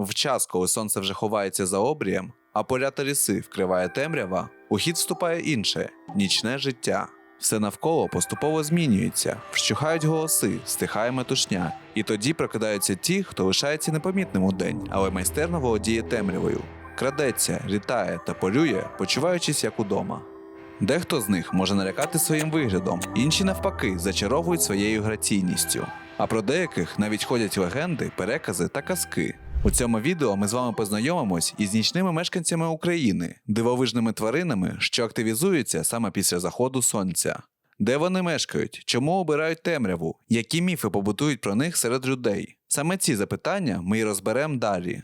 В час, коли сонце вже ховається за обрієм, а поля та ліси вкриває темрява, у хід вступає інше нічне життя. Все навколо поступово змінюється, вщухають голоси, стихає метушня, і тоді прокидаються ті, хто лишається непомітним у день, але майстерно володіє темрявою, крадеться, літає та полює, почуваючись як удома. Дехто з них може налякати своїм виглядом, інші навпаки зачаровують своєю граційністю. А про деяких навіть ходять легенди, перекази та казки. У цьому відео ми з вами познайомимось із нічними мешканцями України, дивовижними тваринами, що активізуються саме після заходу сонця. Де вони мешкають, чому обирають темряву, які міфи побутують про них серед людей? Саме ці запитання ми й розберемо далі.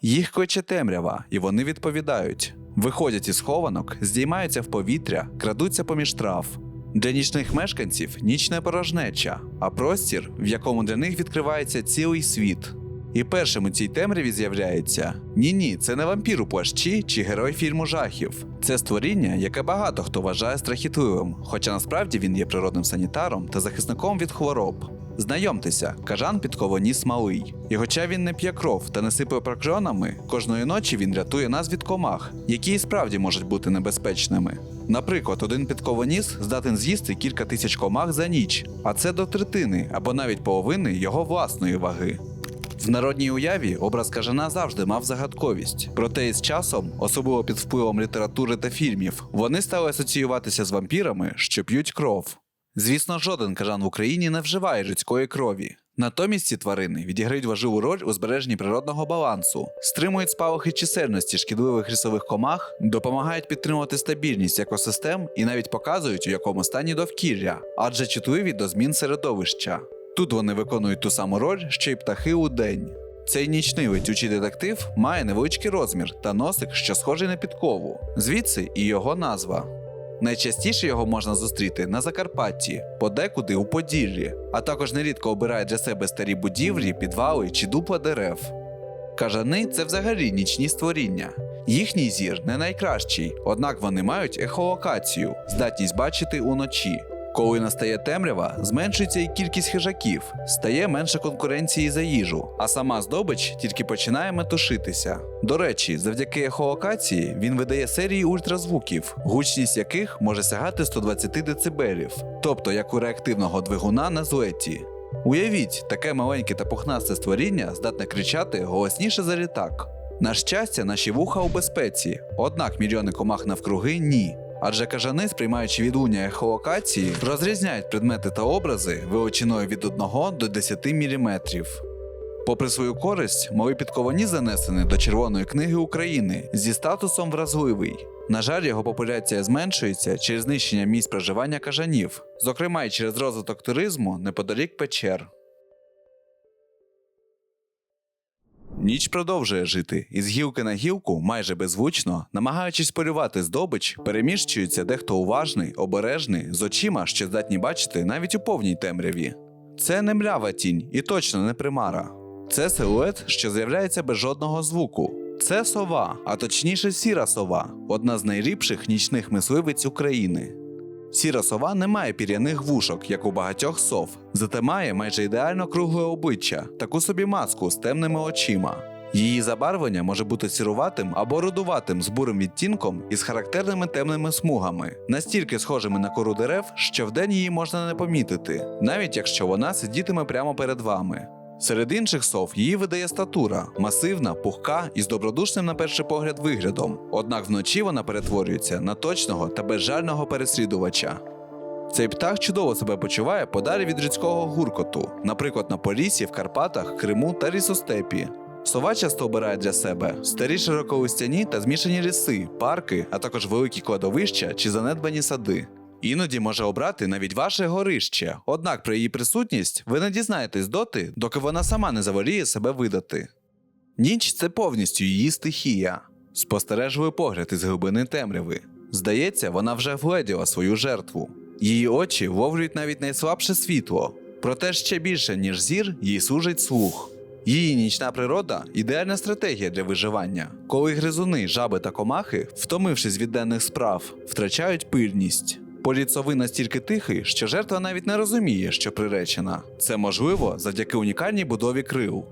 Їх кличе темрява, і вони відповідають: виходять із хованок, здіймаються в повітря, крадуться поміж трав. Для нічних мешканців ніч не порожнеча, а простір, в якому для них відкривається цілий світ. І першим у цій темряві з'являється ні ні, це не вампір у плащі чи герой фільму жахів. Це створіння, яке багато хто вважає страхітливим, хоча насправді він є природним санітаром та захисником від хвороб. Знайомтеся, кажан підковоніс малий. І хоча він не п'є кров та не сипає прокльонами, кожної ночі він рятує нас від комах, які і справді можуть бути небезпечними. Наприклад, один підковоніс здатен з'їсти кілька тисяч комах за ніч, а це до третини або навіть половини його власної ваги. В народній уяві образ кажана завжди мав загадковість. Проте із часом, особливо під впливом літератури та фільмів, вони стали асоціюватися з вампірами, що п'ють кров. Звісно, жоден кажан в Україні не вживає людської крові. Натомість ці тварини відіграють важливу роль у збереженні природного балансу, стримують спалахи чисельності шкідливих лісових комах, допомагають підтримувати стабільність екосистем і навіть показують, у якому стані довкілля, адже чутливі до змін середовища. Тут вони виконують ту саму роль, що й птахи у день. Цей нічний летючий детектив має невеличкий розмір та носик, що схожий на підкову, звідси і його назва. Найчастіше його можна зустріти на Закарпатті, подекуди у Поділлі, а також нерідко обирають для себе старі будівлі, підвали чи дупла дерев. Кажани це взагалі нічні створіння. Їхній зір не найкращий, однак вони мають ехолокацію, здатність бачити уночі. Коли настає темрява, зменшується і кількість хижаків, стає менше конкуренції за їжу, а сама здобич тільки починає метушитися. До речі, завдяки ехолокації він видає серії ультразвуків, гучність яких може сягати 120 дБ, тобто як у реактивного двигуна на злеті. Уявіть, таке маленьке та пухнасте створіння здатне кричати голосніше за літак. На щастя, наші вуха у безпеці, однак мільйони комах навкруги ні. Адже кажани, сприймаючи відлуння ехолокації, розрізняють предмети та образи величиною від 1 до 10 мм. Попри свою користь, мали підковані занесені до Червоної книги України зі статусом вразливий. На жаль, його популяція зменшується через знищення місць проживання кажанів, зокрема й через розвиток туризму неподалік печер. Ніч продовжує жити, і з гілки на гілку, майже беззвучно, намагаючись полювати здобич, переміщується дехто уважний, обережний, з очима, що здатні бачити навіть у повній темряві. Це не млява тінь і точно не примара. Це силует, що з'являється без жодного звуку. Це сова, а точніше сіра сова, одна з найліпших нічних мисливиць України. Сіра сова не має пір'яних вушок, як у багатьох сов, зате має майже ідеально кругле обличчя, таку собі маску з темними очима. Її забарвлення може бути сіруватим або рудуватим з бурим відтінком і з характерними темними смугами, настільки схожими на кору дерев, що вдень її можна не помітити, навіть якщо вона сидітиме прямо перед вами. Серед інших сов її видає статура, масивна, пухка і з добродушним на перший погляд виглядом. Однак вночі вона перетворюється на точного та безжального переслідувача. Цей птах чудово себе почуває подалі від людського гуркоту, наприклад, на Поліссі, в Карпатах, Криму та лісостепі. Сова часто обирає для себе старі широколистяні та змішані ліси, парки, а також великі кладовища чи занедбані сади. Іноді може обрати навіть ваше горище, однак про її присутність ви не дізнаєтесь доти, доки вона сама не заволіє себе видати. Ніч це повністю її стихія, спостережливий погляд із глибини темряви. Здається, вона вже вгледіла свою жертву. Її очі ловлюють навіть найслабше світло, проте ще більше, ніж зір, їй служить слух. Її нічна природа ідеальна стратегія для виживання, коли гризуни, жаби та комахи, втомившись від денних справ, втрачають пильність. Політ настільки тихий, що жертва навіть не розуміє, що приречена. Це можливо завдяки унікальній будові крил.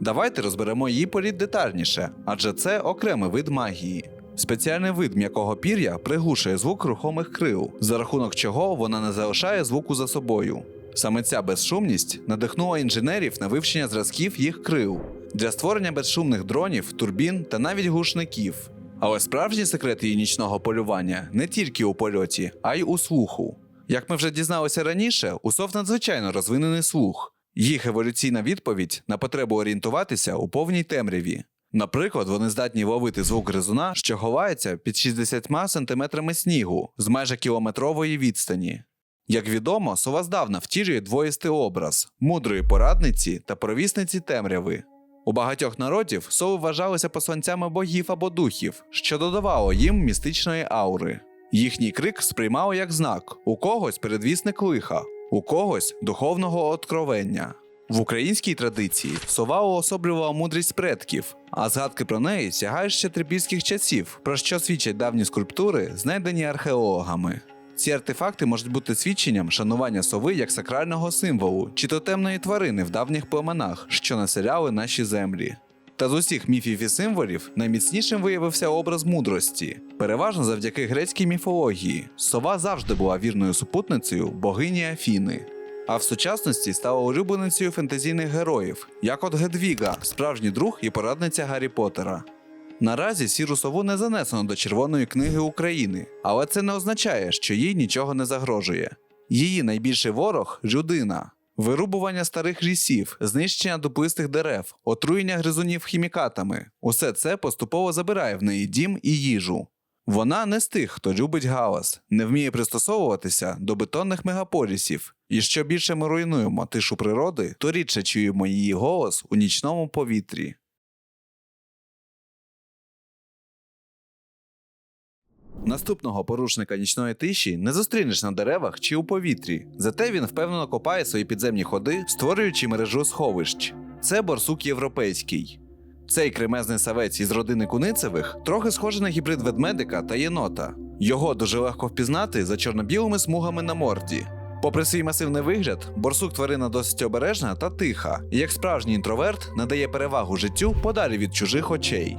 Давайте розберемо її політ детальніше, адже це окремий вид магії. Спеціальний вид м'якого пір'я приглушує звук рухомих крил, за рахунок чого вона не залишає звуку за собою. Саме ця безшумність надихнула інженерів на вивчення зразків їх крил для створення безшумних дронів, турбін та навіть глушників. Але справжній секрет її нічного полювання не тільки у польоті, а й у слуху. Як ми вже дізналися раніше, у сов надзвичайно розвинений слух. Їх еволюційна відповідь на потребу орієнтуватися у повній темряві. Наприклад, вони здатні ловити звук гризуна, що ховається під 60 сантиметрами снігу з майже кілометрової відстані. Як відомо, сова здавна втілює двоїстий образ мудрої порадниці та провісниці темряви. У багатьох народів сови вважалися посланцями богів або духів, що додавало їм містичної аури. Їхній крик сприймали як знак: у когось передвісник лиха, у когось духовного откровення. В українській традиції сова уособлювала мудрість предків, а згадки про неї сягають ще трипільських часів, про що свідчать давні скульптури, знайдені археологами. Ці артефакти можуть бути свідченням шанування сови як сакрального символу чи тотемної тварини в давніх племенах, що населяли наші землі. Та з усіх міфів і символів найміцнішим виявився образ мудрості. Переважно завдяки грецькій міфології. Сова завжди була вірною супутницею богині Афіни. А в сучасності стала улюбленицею фентезійних героїв, як от Гедвіга, справжній друг і порадниця Гаррі Поттера. Наразі сіру сову не занесено до Червоної книги України, але це не означає, що їй нічого не загрожує. Її найбільший ворог людина. Вирубування старих лісів, знищення дуплистих дерев, отруєння гризунів хімікатами усе це поступово забирає в неї дім і їжу. Вона не з тих, хто любить галас, не вміє пристосовуватися до бетонних мегаполісів, і що більше ми руйнуємо тишу природи, то рідше чуємо її голос у нічному повітрі. Наступного порушника нічної тиші не зустрінеш на деревах чи у повітрі, зате він впевнено копає свої підземні ходи, створюючи мережу сховищ. Це борсук європейський. Цей кремезний савець із родини Куницевих трохи схожий на гібрид ведмедика та єнота. Його дуже легко впізнати за чорно-білими смугами на морді. Попри свій масивний вигляд, борсук тварина досить обережна та тиха, і як справжній інтроверт надає перевагу життю подалі від чужих очей.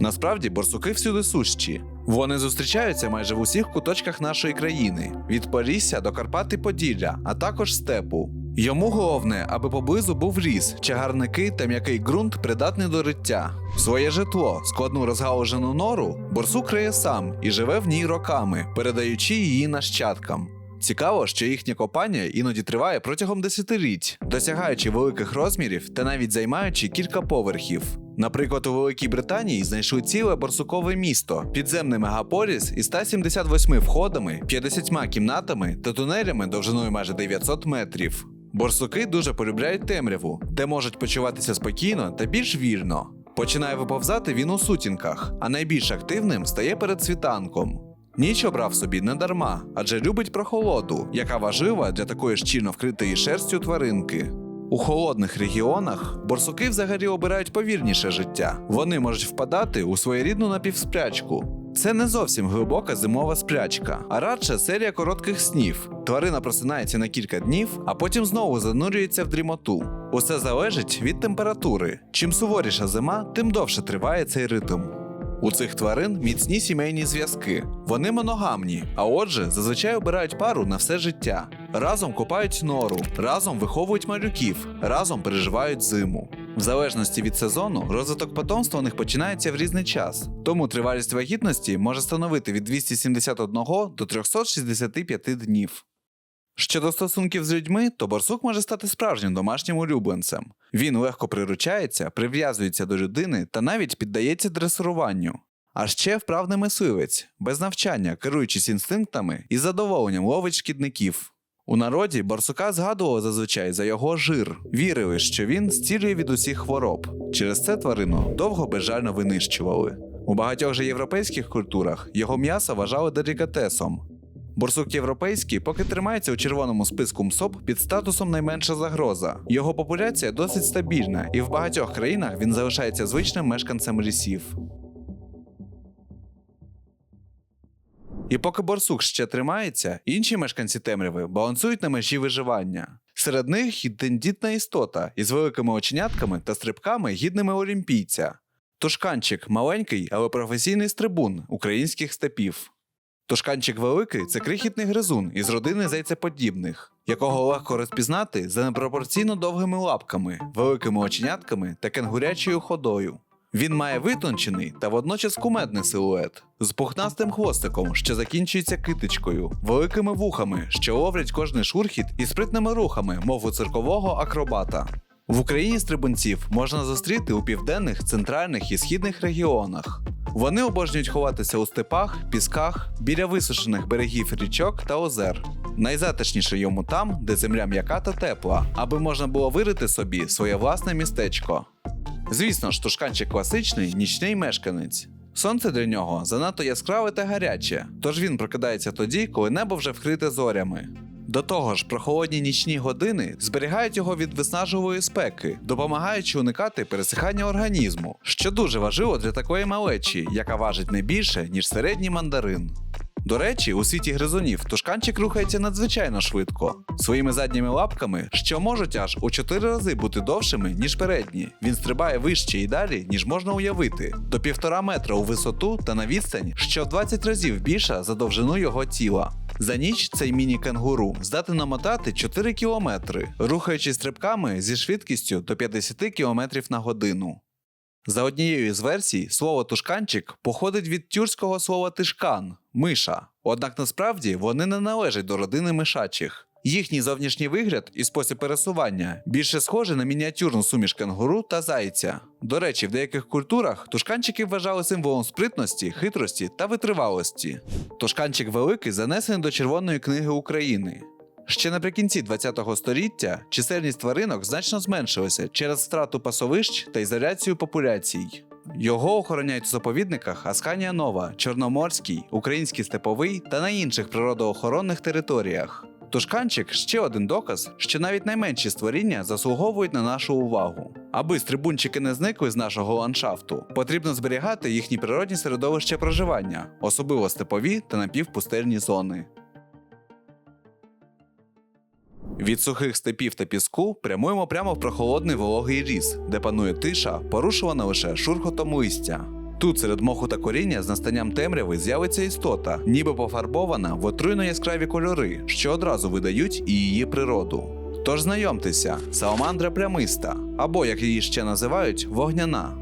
Насправді борсуки всюди сущі. Вони зустрічаються майже в усіх куточках нашої країни від Полісся до Карпат і Поділля, а також степу. Йому головне, аби поблизу був ліс, чагарники та м'який ґрунт придатний до риття. Своє житло, складну розгалужену нору, борсук криє сам і живе в ній роками, передаючи її нащадкам. Цікаво, що їхнє копання іноді триває протягом десятиліть, досягаючи великих розмірів та навіть займаючи кілька поверхів. Наприклад, у Великій Британії знайшли ціле борсукове місто, підземний мегаполіс із 178 входами, 50 кімнатами та тунелями довжиною майже 900 метрів. Борсуки дуже полюбляють темряву, де можуть почуватися спокійно та більш вільно. Починає виповзати він у сутінках, а найбільш активним стає перед світанком. Ніч обрав собі не дарма, адже любить прохолоду, яка важлива для такої щільно вкритої шерстю тваринки. У холодних регіонах борсуки взагалі обирають повільніше життя. Вони можуть впадати у своєрідну напівсплячку. Це не зовсім глибока зимова сплячка, а радше серія коротких снів. Тварина просинається на кілька днів, а потім знову занурюється в дрімоту. Усе залежить від температури. Чим суворіша зима, тим довше триває цей ритм. У цих тварин міцні сімейні зв'язки. Вони моногамні, а отже, зазвичай обирають пару на все життя. Разом копають нору, разом виховують малюків, разом переживають зиму. В залежності від сезону, розвиток потомства у них починається в різний час, тому тривалість вагітності може становити від 271 до 365 днів. Щодо стосунків з людьми, то борсук може стати справжнім домашнім улюбленцем. Він легко приручається, прив'язується до людини та навіть піддається дресируванню. А ще вправний мисливець, без навчання, керуючись інстинктами і задоволенням ловить шкідників. У народі борсука згадували зазвичай за його жир, вірили, що він зцілює від усіх хвороб. Через це тварину довго безжально винищували. У багатьох же європейських культурах його м'ясо вважали делікатесом. Борсук європейський поки тримається у червоному списку МСОП під статусом найменша загроза. Його популяція досить стабільна, і в багатьох країнах він залишається звичним мешканцем лісів. І поки борсук ще тримається, інші мешканці темряви балансують на межі виживання. Серед них і істота із великими оченятками та стрибками гідними олімпійця. Тушканчик маленький, але професійний стрибун українських степів. Тушканчик великий це крихітний гризун із родини зайцеподібних, якого легко розпізнати за непропорційно довгими лапками, великими оченятками та кенгурячою ходою. Він має витончений та водночас кумедний силует з пухнастим хвостиком, що закінчується китичкою, великими вухами, що ловлять кожний шурхіт і спритними рухами, мов у циркового акробата. В Україні стрибунців можна зустріти у південних, центральних і східних регіонах. Вони обожнюють ховатися у степах, пісках, біля висушених берегів річок та озер. Найзатишніше йому там, де земля м'яка та тепла, аби можна було вирити собі своє власне містечко. Звісно ж, тушканчик класичний нічний мешканець. Сонце для нього занадто яскраве та гаряче, тож він прокидається тоді, коли небо вже вкрите зорями. До того ж, прохолодні нічні години зберігають його від виснажливої спеки, допомагаючи уникати пересихання організму, що дуже важливо для такої малечі, яка важить не більше, ніж середній мандарин. До речі, у світі гризунів тушканчик рухається надзвичайно швидко. Своїми задніми лапками, що можуть аж у 4 рази бути довшими, ніж передні. Він стрибає вище і далі, ніж можна уявити, до півтора метра у висоту та на відстань, що в 20 разів більша за довжину його тіла. За ніч цей міні-кенгуру здатен намотати 4 кілометри, рухаючись стрибками зі швидкістю до 50 км на годину. За однією з версій, слово тушканчик походить від тюркського слова тишкан миша. Однак насправді вони не належать до родини мишачих. Їхній зовнішній вигляд і спосіб пересування більше схожий на мініатюрну суміш кенгуру та зайця. До речі, в деяких культурах тушканчики вважали символом спритності, хитрості та витривалості. Тушканчик великий занесений до Червоної книги України. Ще наприкінці ХХ століття чисельність тваринок значно зменшилася через втрату пасовищ та ізоляцію популяцій. Його охороняють у заповідниках Асканія Нова, Чорноморський, Український степовий та на інших природоохоронних територіях. Тушканчик ще один доказ, що навіть найменші створіння заслуговують на нашу увагу. Аби стрибунчики не зникли з нашого ландшафту, потрібно зберігати їхні природні середовища проживання, особливо степові та напівпустельні зони. Від сухих степів та піску прямуємо прямо в прохолодний вологий ліс, де панує тиша, порушувана лише шурхотом листя. Тут серед моху та коріння з настанням темряви з'явиться істота, ніби пофарбована в отруйно яскраві кольори, що одразу видають і її природу. Тож знайомтеся, саламандра прямиста, або як її ще називають, вогняна.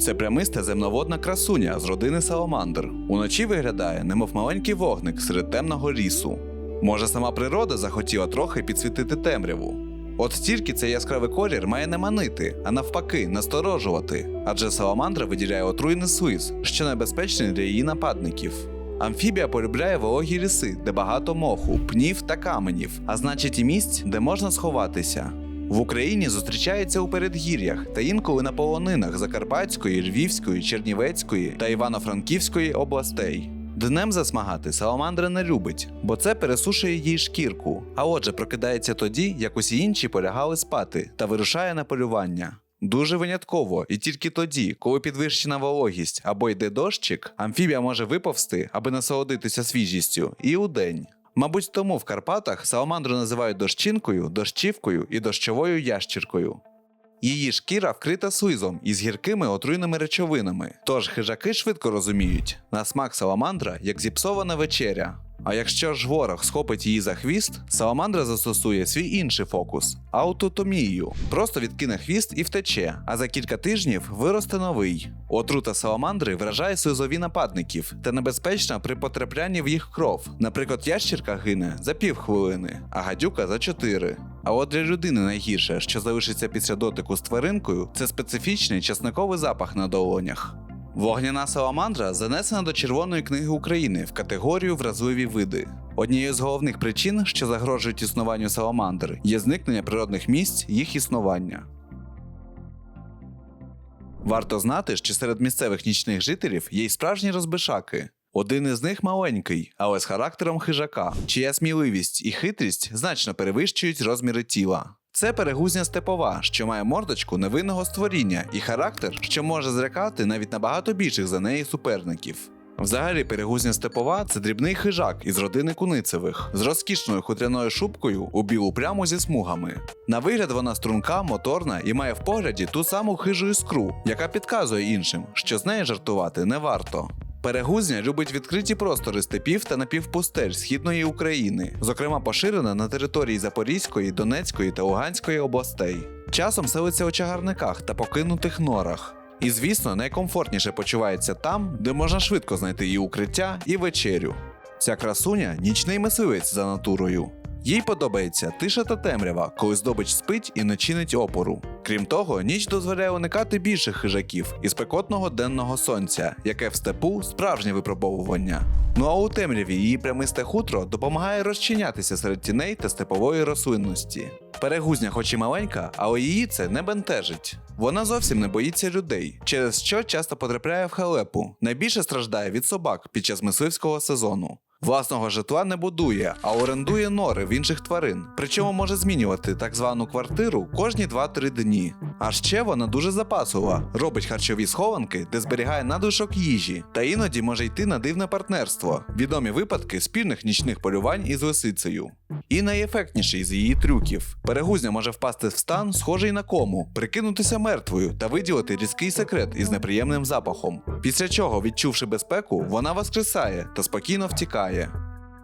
Це прямиста земноводна красуня з родини саламандр. Уночі виглядає, немов маленький вогник серед темного лісу. Може, сама природа захотіла трохи підсвітити темряву. От тільки цей яскравий колір має не манити, а навпаки, насторожувати, адже саламандра виділяє отруйний слиз, що небезпечний для її нападників. Амфібія полюбляє вологі ліси, де багато моху, пнів та каменів, а значить і місць, де можна сховатися. В Україні зустрічається у передгір'ях та інколи на полонинах Закарпатської, Львівської, Чернівецької та Івано-Франківської областей. Днем засмагати саламандра не любить, бо це пересушує їй шкірку, а отже прокидається тоді, як усі інші полягали спати та вирушає на полювання. Дуже винятково, і тільки тоді, коли підвищена вологість або йде дощик, амфібія може виповзти, аби насолодитися свіжістю, і удень. Мабуть, тому в Карпатах саламандру називають дощинкою, дощівкою і дощовою ящіркою. Її шкіра вкрита слизом із гіркими отруйними речовинами. Тож хижаки швидко розуміють, на смак саламандра як зіпсована вечеря. А якщо ж ворог схопить її за хвіст, саламандра застосує свій інший фокус аутотомію. Просто відкине хвіст і втече, а за кілька тижнів виросте новий. Отрута саламандри вражає слизові нападників та небезпечна при потраплянні в їх кров. Наприклад, ящірка гине за півхвилини, а гадюка за чотири. А от для людини найгірше, що залишиться після дотику з тваринкою, це специфічний часниковий запах на долонях. Вогняна саламандра занесена до Червоної книги України в категорію вразливі види. Однією з головних причин, що загрожують існуванню саламандр, є зникнення природних місць їх існування. Варто знати, що серед місцевих нічних жителів є й справжні розбишаки. Один із них маленький, але з характером хижака, чия сміливість і хитрість значно перевищують розміри тіла. Це перегузня степова, що має мордочку невинного створіння і характер, що може зрякати навіть набагато більших за неї суперників. Взагалі, перегузня степова це дрібний хижак із родини куницевих з розкішною хутряною шубкою у білу пряму зі смугами. На вигляд вона струнка, моторна і має в погляді ту саму хижу іскру, яка підказує іншим, що з нею жартувати не варто. Перегузня любить відкриті простори степів та напівпустель східної України, зокрема поширена на території Запорізької, Донецької та Луганської областей. Часом селиться у чагарниках та покинутих норах. І, звісно, найкомфортніше почувається там, де можна швидко знайти і укриття, і вечерю. Ця красуня нічний мисливець за натурою. Їй подобається тиша та темрява, коли здобич спить і не чинить опору. Крім того, ніч дозволяє уникати більших хижаків і спекотного денного сонця, яке в степу справжнє випробовування. Ну а у темряві її прямисте хутро допомагає розчинятися серед тіней та степової рослинності. Перегузня, хоч і маленька, але її це не бентежить. Вона зовсім не боїться людей, через що часто потрапляє в халепу. Найбільше страждає від собак під час мисливського сезону. Власного житла не будує, а орендує нори в інших тварин. Причому може змінювати так звану квартиру кожні 2-3 дні. А ще вона дуже запасова, робить харчові схованки, де зберігає надлишок їжі, та іноді може йти на дивне партнерство, відомі випадки спільних нічних полювань із лисицею. І найефектніший з її трюків. Перегузня може впасти в стан, схожий на кому, прикинутися мертвою та виділити різкий секрет із неприємним запахом. Після чого, відчувши безпеку, вона воскресає та спокійно втікає.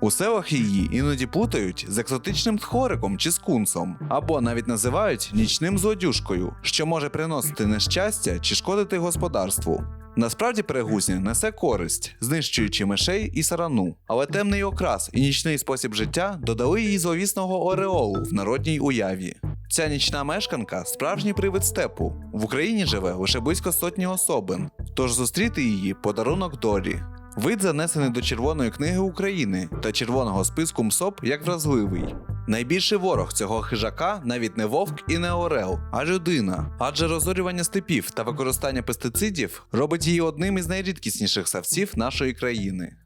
У селах її іноді плутають з екзотичним тхориком чи скунсом, або навіть називають нічним злодюшкою, що може приносити нещастя чи шкодити господарству. Насправді перегузня несе користь, знищуючи мишей і сарану, але темний окрас і нічний спосіб життя додали їй зловісного ореолу в народній уяві. Ця нічна мешканка справжній привид степу. В Україні живе лише близько сотні особин, тож зустріти її подарунок долі. Вид занесений до Червоної книги України та червоного списку МСОП як вразливий. Найбільший ворог цього хижака навіть не вовк і не орел, а людина. Адже розорювання степів та використання пестицидів робить її одним із найрідкісніших савців нашої країни.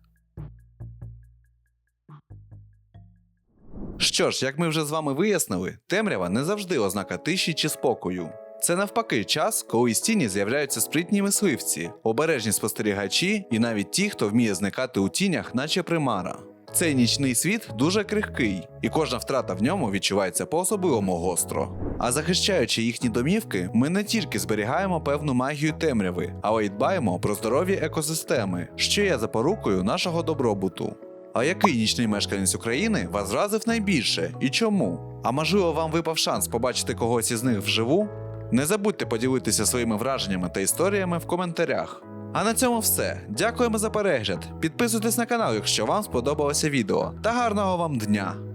Що ж, як ми вже з вами вияснили, темрява не завжди ознака тиші чи спокою. Це навпаки час, коли із тіні з'являються спритні мисливці, обережні спостерігачі і навіть ті, хто вміє зникати у тінях, наче примара. Цей нічний світ дуже крихкий, і кожна втрата в ньому відчувається по-особливому гостро. А захищаючи їхні домівки, ми не тільки зберігаємо певну магію темряви, але й дбаємо про здорові екосистеми, що є запорукою нашого добробуту. А який нічний мешканець України вас вразив найбільше і чому? А можливо, вам випав шанс побачити когось із них вживу? Не забудьте поділитися своїми враженнями та історіями в коментарях. А на цьому все. Дякуємо за перегляд. Підписуйтесь на канал, якщо вам сподобалося відео. Та гарного вам дня!